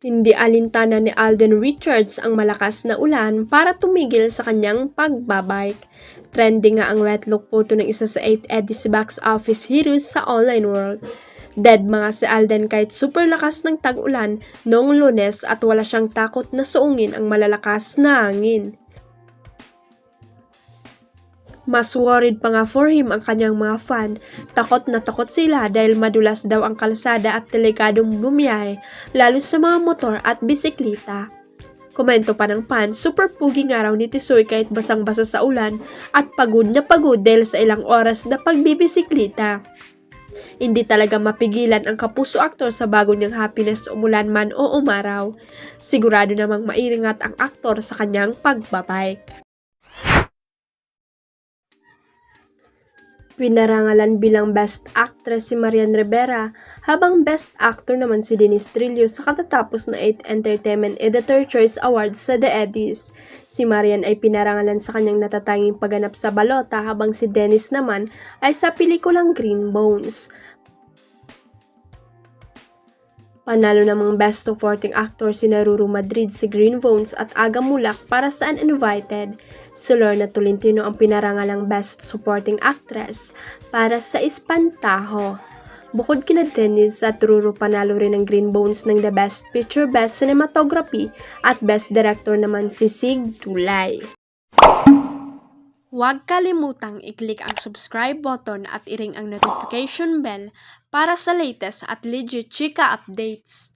Hindi alintana ni Alden Richards ang malakas na ulan para tumigil sa kanyang pagbabike. Trending nga ang wet look photo ng isa sa 8 Eddie's box office heroes sa online world. Dead mga si Alden kahit super lakas ng tag-ulan noong lunes at wala siyang takot na suungin ang malalakas na hangin. Mas worried pa nga for him ang kanyang mga fan. Takot na takot sila dahil madulas daw ang kalsada at delikadong bumiyahe, lalo sa mga motor at bisikleta. Komento pa ng fan, super pugi nga raw ni Tisoy kahit basang-basa sa ulan at pagod na pagod dahil sa ilang oras na pagbibisikleta. Hindi talaga mapigilan ang kapuso aktor sa bago niyang happiness umulan man o umaraw. Sigurado namang mairingat ang aktor sa kanyang pagbabike. Pinarangalan bilang Best Actress si Marian Rivera, habang Best Actor naman si Dennis Trillo sa katatapos na 8 Entertainment Editor Choice Awards sa The Eddies. Si Marian ay pinarangalan sa kanyang natatanging pagganap sa balota habang si Dennis naman ay sa pelikulang Green Bones. Panalo namang Best Supporting Actor si Naruru Madrid si Green Bones at Aga Mulak para sa Uninvited. Si Lorna Tolentino ang pinarangalang Best Supporting Actress para sa Espantaho. Bukod kina Dennis at Ruru panalo rin ng Green Bones ng The Best Picture, Best Cinematography at Best Director naman si Sig Tulay. Huwag kalimutang i-click ang subscribe button at i-ring ang notification bell para sa latest at legit chika updates.